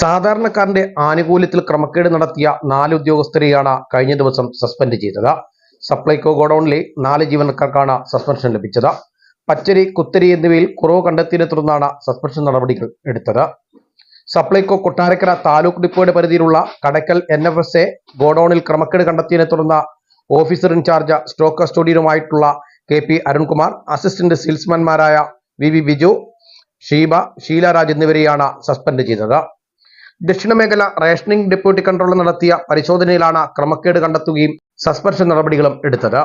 സാധാരണക്കാരന്റെ ആനുകൂല്യത്തിൽ ക്രമക്കേട് നടത്തിയ നാല് ഉദ്യോഗസ്ഥരെയാണ് കഴിഞ്ഞ ദിവസം സസ്പെൻഡ് ചെയ്തത്. സപ്ലൈകോ ഗോഡൌണിലെ നാല് ജീവനക്കാർക്കാണ് സസ്പെൻഷൻ ലഭിച്ചത്. പച്ചരി കുത്തരി എന്നിവയിൽ കുറവ് കണ്ടെത്തിയതിനെ തുടർന്നാണ് സസ്പെൻഷൻ നടപടികൾ എടുത്തത്. സപ്ലൈകോ കൊട്ടാരക്കര താലൂക്ക് ഡിപ്പോയുടെ പരിധിയിലുള്ള Kadakkal N F S A ഗോഡൌണിൽ ക്രമക്കേട് കണ്ടെത്തിയതിനെ തുടർന്ന് ഓഫീസർ ഇൻചാർജ് സ്റ്റോക്ക് കസ്റ്റോഡിയനുമായിട്ടുള്ള കെ പി അരുൺകുമാർ അസിസ്റ്റന്റ് സെയിൽസ്മാൻമാരായ വി വി ബിജു ഷീബ ഷീലാരാജ് എന്നിവരെയാണ് സസ്പെൻഡ് ചെയ്തത്. ദക്ഷിണമേഖല റേഷനിംഗ് ഡെപ്യൂട്ടി കൺട്രോളർ നടത്തിയ പരിശോധനയിലാണ് ക്രമക്കേട് കണ്ടെത്തുകയും സസ്പെൻഷൻ നടപടികളും എടുത്തത്.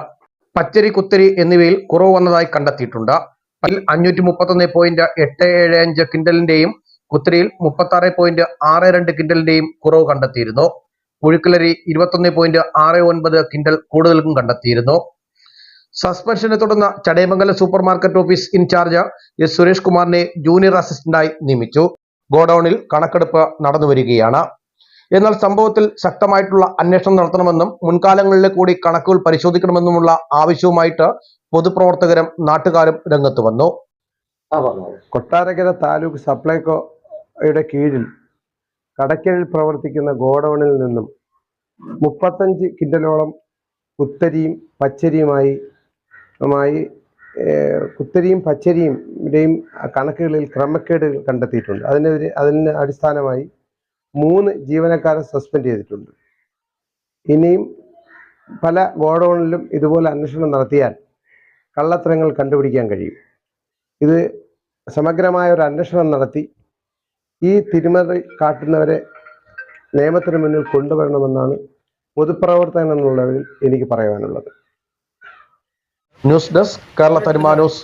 പച്ചരി കുത്തരി എന്നിവയിൽ കുറവ് വന്നതായി കണ്ടെത്തിയിട്ടുണ്ട്. അതിൽ അഞ്ഞൂറ്റി മുപ്പത്തൊന്ന് പോയിന്റ് എട്ട് ഏഴ് അഞ്ച് കിൻഡലിന്റെയും കുത്തരിയിൽ മുപ്പത്തി ആറ് പോയിന്റ് ആറ് രണ്ട് കിൻഡലിന്റെയും കുറവ് കണ്ടെത്തിയിരുന്നു. പുഴുക്കലരി ഇരുപത്തൊന്ന് പോയിന്റ് ആറ് ഒൻപത് കിൻഡൽ കൂടുതലും കണ്ടെത്തിയിരുന്നു. സസ്പെൻഷനെ തുടർന്ന് Chadayamangalam super market office in charge S Suresh കുമാറിനെ ജൂനിയർ അസിസ്റ്റന്റായി നിയമിച്ചു. ഗോഡൌണിൽ കണക്കെടുപ്പ് നടന്നു വരികയാണ്. എന്നാൽ സംഭവത്തിൽ ശക്തമായിട്ടുള്ള അന്വേഷണം നടത്തണമെന്നും മുൻകാലങ്ങളിലെ കൂടി കണക്കുകൾ പരിശോധിക്കണമെന്നുമുള്ള ആവശ്യവുമായിട്ട് പൊതുപ്രവർത്തകരും നാട്ടുകാരും രംഗത്ത് വന്നു. കൊട്ടാരക്കര താലൂക്ക് സപ്ലൈകോയുടെ കീഴിൽ കടയ്ക്കലിൽ പ്രവർത്തിക്കുന്ന ഗോഡൌണിൽ നിന്നും മുപ്പത്തഞ്ച് കിൻഡലോളം കുത്തരിയും പച്ചരിയുമായി മായി പച്ചരിയും കുത്തരിയും പച്ചരിയുടെയും കണക്കുകളിൽ ക്രമക്കേടുകൾ കണ്ടെത്തിയിട്ടുണ്ട്. അതിനെതിരെ അതിന് അടിസ്ഥാനമായി മൂന്ന് ജീവനക്കാരെ സസ്പെൻഡ് ചെയ്തിട്ടുണ്ട്. ഇനിയും പല ഗോഡൌണിലും ഇതുപോലെ അന്വേഷണം നടത്തിയാൽ കള്ളത്തരങ്ങൾ കണ്ടുപിടിക്കാൻ കഴിയും. ഇത് സമഗ്രമായ ഒരു അന്വേഷണം നടത്തി ഈ തിരിമറി കാട്ടുന്നവരെ നിയമത്തിന് മുന്നിൽ കൊണ്ടുവരണമെന്നാണ് പൊതുപ്രവർത്തകൻ എന്നുള്ളവരിൽ എനിക്ക് പറയാനുള്ളത്. ന്യൂസ് ഡെസ്ക് കേരള തരുമാ ന്യൂസ്.